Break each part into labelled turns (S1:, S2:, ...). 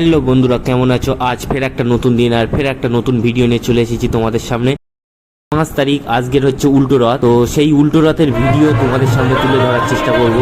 S1: Hello বন্ধুরা, কেমন আছো? আজ ফের একটা নতুন দিন আর ফের একটা নতুন ভিডিও নিয়ে চলে এসেছি তোমাদের সামনে। পাঁচ তারিখ, আজকের হচ্ছে উল্টো রথ। তো সেই উল্টো রথের ভিডিও তোমাদের সামনে তুলে ধরার চেষ্টা করব।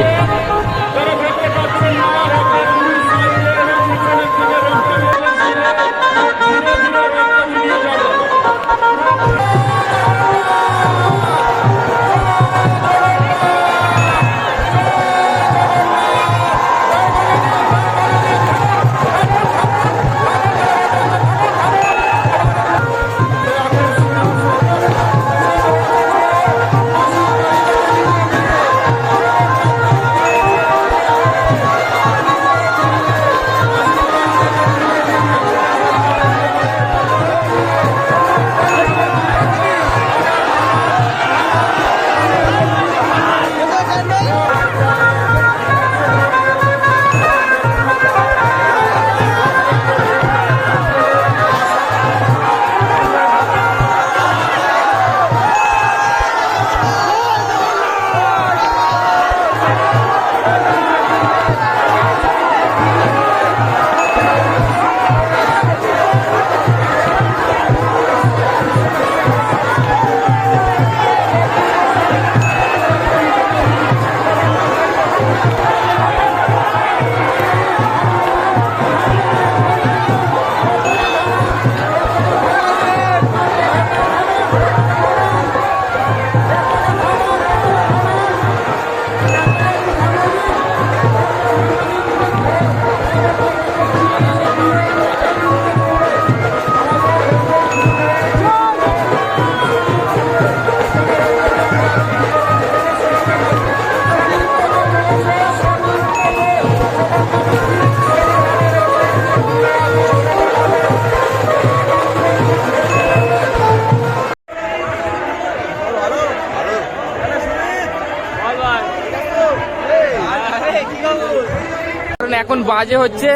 S1: এখন বাজে হচ্ছে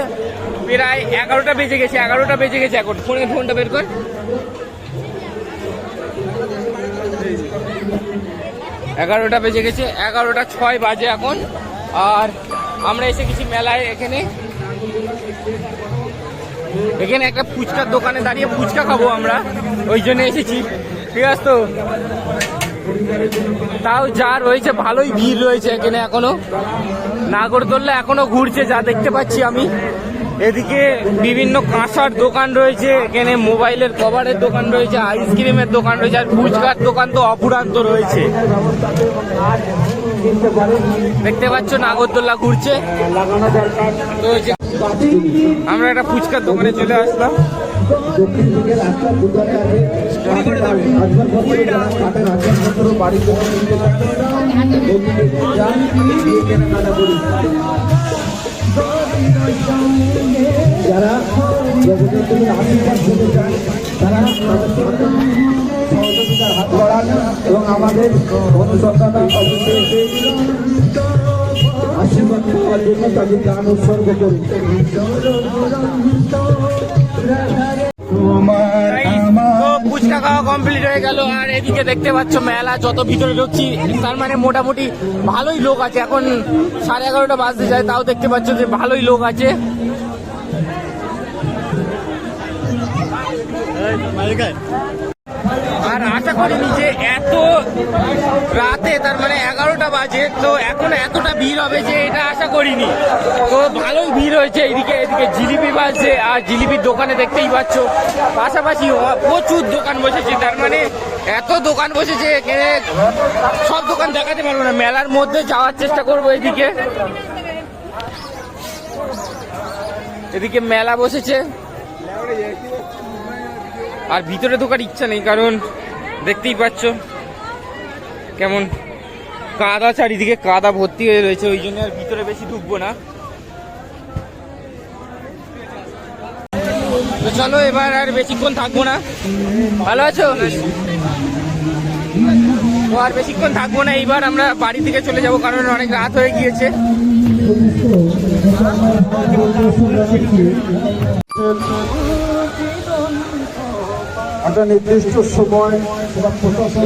S1: প্রায় এগারোটা বেজে গেছে, এগারোটা বেজে গেছে এখন। ফোনে ফোনটা বের কর। এগারোটা বেজে গেছে, এগারোটা ছয় বাজে এখন। আর আমরা এসে গেছি মেলায় এখানে। এখানে একটা ফুচকার দোকানে দাঁড়িয়ে ফুচকা খাব আমরা। ওই জন্য এসেছি। ঠিক আছে তো? তাও যা রয়েছে, ভালোই ভিড় রয়েছে এখানে এখনও। নাগরদোল্লা এখনও ঘুরছে, যা দেখতে পাচ্ছি আমি। এদিকে বিভিন্ন কাঁসার দোকান রয়েছে, এখানে মোবাইলের কভারের দোকান রয়েছে, আইসক্রিমের দোকান রয়েছে, আর ফুচকার দোকান তো অপুরান্ত রয়েছে। দেখতে পাচ্ছ, নাগরদোল্লা ঘুরছে। আমরা একটা ফুচকার দোকানে চলে আসলাম।
S2: যারা আশীর্বাদ পেতে চান তারা হাত বাড়ান এবং আমাদের অনুসন্ধান অফিসে আশীর্বাদ পাওয়ার জন্য তাদের দান উৎসর্গ করুন তোমার
S1: খাওয়া কমপ্লিট হয়ে গেল। আর এদিকে দেখতে পাচ্ছ মেলা যত ভিতরে ঢুকছি তার মানে মোটামুটি ভালোই লোক আছে। এখন সাড়ে এগারোটা বাজতে যায় তাও দেখতে পাচ্ছ যে ভালোই লোক আছে। আর আশা করিনি যে এত রাতে, তার মানে এগারোটা বাজে, তো এখন এতটা ভিড় হবে যে এটা আশা করিনি। তো ভালোই ভিড় হয়েছে এদিকে এদিকে জিলিপি বাজছে, আর জিলিপির দোকানে দেখতেই পাচ্ছ, পাশাপাশি প্রচুর দোকান বসেছে, তার মানে এত দোকান বসেছে এখানে সব দোকান দেখাতে পারব না। মেলার মধ্যে যাওয়ার চেষ্টা করব এদিকে। এদিকে মেলা বসেছে। আর ভিতরে ঢোকার ইচ্ছা নেই, কারণ দেখতেই পাচ্ছ। কেমন কাদা চারিদিকে কাদা ভর্তি হয়ে রয়েছে, ওই জন্য আর ভিতরে বেশি ঢুকবো না। চলো, এবার আর বেশিক্ষণ থাকব না। ভালো আছো? আর বেশিক্ষণ থাকব না, এইবার আমরা বাড়ি থেকে চলে যাব, কারণ অনেক রাত হয়ে গিয়েছে।
S2: একটা নির্দিষ্ট সময়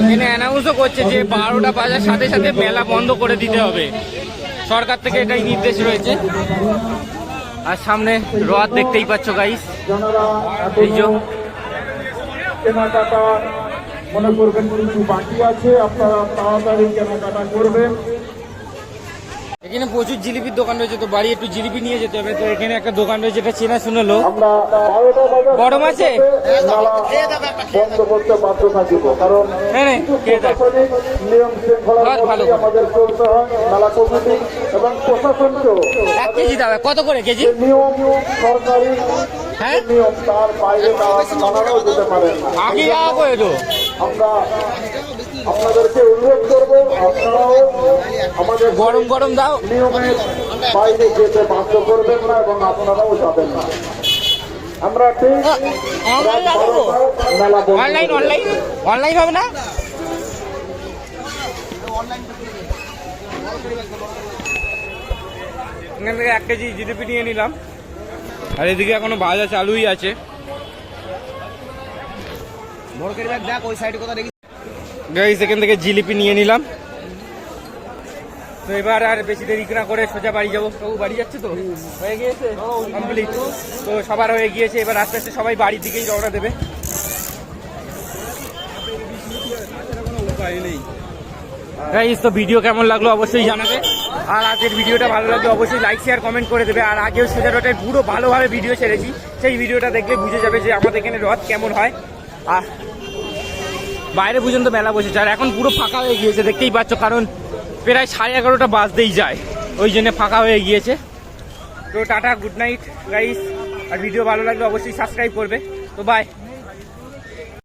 S1: এখানে অ্যানাউন্সও করছে যে বারোটা বাজার সাথে সাথে মেলা বন্ধ করে দিতে হবে। সরকার থেকে এটাই নির্দেশ রয়েছে। আর সামনে রথ দেখতেই পাচ্ছ গাইস এই যে।
S2: কেনাকাটা মনে করবেন কিছু বাকি আছে আপনারা তাড়াতাড়ি কেনাকাটা করবেন।
S1: এখানে প্রচুর জিলিপির দোকান রয়েছে তো বাড়ি একটু জিলিপি নিয়ে যেতে হবে। তো এখানে একটা দোকান রয়েছে এটা চেনা শুনে লোক গরম আছে? এক কেজি দাও কত করে কেজি? হ্যাঁ? আগে টাকা করে তো
S2: আমরা আপনাদেরকে অনুরোধ করব আপনারাও আমাদের
S1: গরম গরম দাও।
S2: নিয়মের বাইরে যেতে বাধ্য করবেন না এবং আপনারাও যাবেন না। আমরা
S1: অনলাইন অনলাইন অনলাইন হবে না? এখান থেকে এক কেজি জিলিপি নিয়ে নিলাম। আর এদিকে এখনও বাজার চালুই আছে। গাইস, এখান থেকে জিলিপি নিয়ে নিলাম। তো এবার আর বেশি দেরি না করে সোজা বাড়ি যাব। বাবু, বাড়ি যাচ্ছে তো? হয়ে গিয়েছে? কমপ্লিট তো সবার হয়ে গিয়েছে। এবার আস্তে আস্তে সবাই বাড়ির দিকেই রওনা দেবে। গাইস, তো ভিডিও কেমন লাগল অবশ্যই জানাবে। আর আজকের ভিডিওটা ভালো লাগলে অবশ্যই লাইক শেয়ার কমেন্ট করে দেবে। আর আগেও সোজা রোডের পুরো ভালোভাবে ভিডিও ছেড়েছি। সেই ভিডিওটা দেখলে বুঝে যাবে যে আমাদের এখানে রথ কেমন হয়। আর বাইরে পর্যন্ত মেলা বসেছে। আর এখন পুরো ফাঁকা হয়ে গিয়েছে, দেখতেই পাচ্ছ, কারণ প্রায় সাড়ে এগারোটা বাজতেই যায়। ওই জন্য ফাঁকা হয়ে গিয়েছে। তো টাটা, গুড নাইট গাইস আর ভিডিও ভালো লাগলে অবশ্যই সাবস্ক্রাইব করবে। তো বাই